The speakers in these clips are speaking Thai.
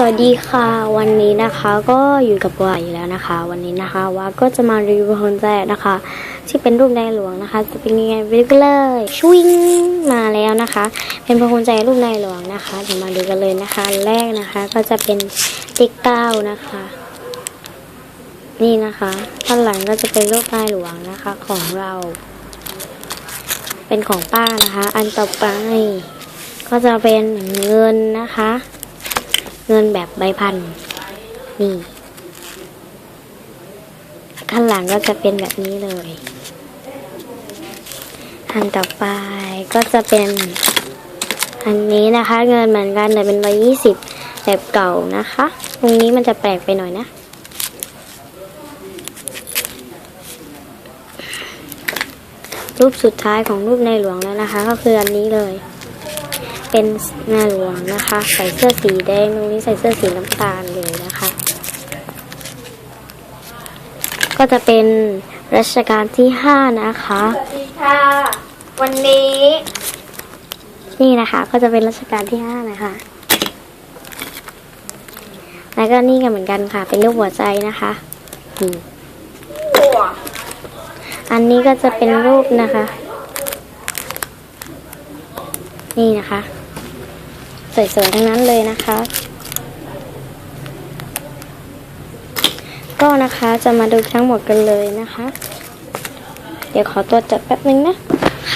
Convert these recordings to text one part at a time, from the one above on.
สวัสดีค่ะ วันนี้นะคะก็อยู่กับวาอยู่แล้วนะคะ วันนี้นะคะว่าก็จะมารีวิวคนแรกนะคะ ที่เป็นรูปในหลวงนะคะ จะเป็นยังไงไปดูกันเลยชวิงมาแล้วนะคะ เป็นพระคุณใจรูปในหลวงนะคะเดี๋ยวมาดูกันเลยนะคะแรกนะคะ ก็จะเป็นติ๊กเก้านะคะ นี่นะคะด้านหลังก็จะเป็นรูปในหลวงนะคะของเรา เป็นของป้านะคะ อันต่อไปก็จะเป็นเงินนะคะ เงินแบบใบพันนี่ ข้างหลังก็จะเป็นแบบนี้เลยอันต่อไปก็จะเป็นอันนี้นะคะ เงินเหมือนกันแต่เป็นร้อยี่สิบแบบเก่านะคะ ตรงนี้มันจะแปลกไปหน่อยนะรูปสุดท้ายของรูปในหลวงแล้วนะคะ ก็คืออันนี้เลย เป็นในหลวงนะคะ ใส่เสื้อสีแดงตรงนี้ใส่เสื้อสีน้ำตาลเลยนะคะ ก็จะเป็นรัชกาลที่ห้านะคะ สวัสดีค่ะ วันนี้ นี่นะคะ ก็จะเป็นรัชกาลที่ห้านะคะ แล้วก็นี่ก็เหมือนกันค่ะ เป็นรูปหัวใจนะคะนี่อันนี้ก็จะเป็นรูปนะคะ นี่นะคะ สวยๆทั้งนั้นเลยนะคะ ก็นะคะจะมาดูทั้งหมดกันเลยนะคะ เดี๋ยวขอตัวจัดแป๊บนึงนะ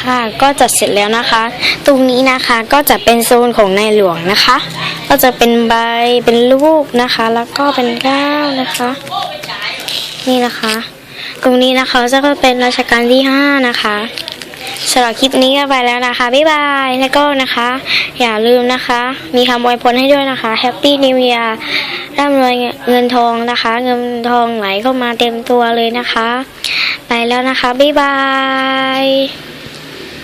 ค่ะก็จัดเสร็จแล้วนะคะ ตรงนี้นะคะก็จะเป็นโซนของในหลวงนะคะ ก็จะเป็นใบเป็นรูปนะคะ แล้วก็เป็นก้าวนะคะ นี่นะคะ ตรงนี้นะคะจะก็เป็นรัชกาลที่ห้านะคะ สำหรับคลิปนี้ก็ไปแล้วนะคะ บ๊ายบาย แล้วก็นะคะ อย่าลืมนะคะ มีคำอวยพรให้ด้วยนะคะ Happy New Year ร่ำรวยเงินทองนะคะ เงินทองไหลเข้ามาเต็มตัวเลยนะคะ ไปแล้วนะคะ บ๊ายบาย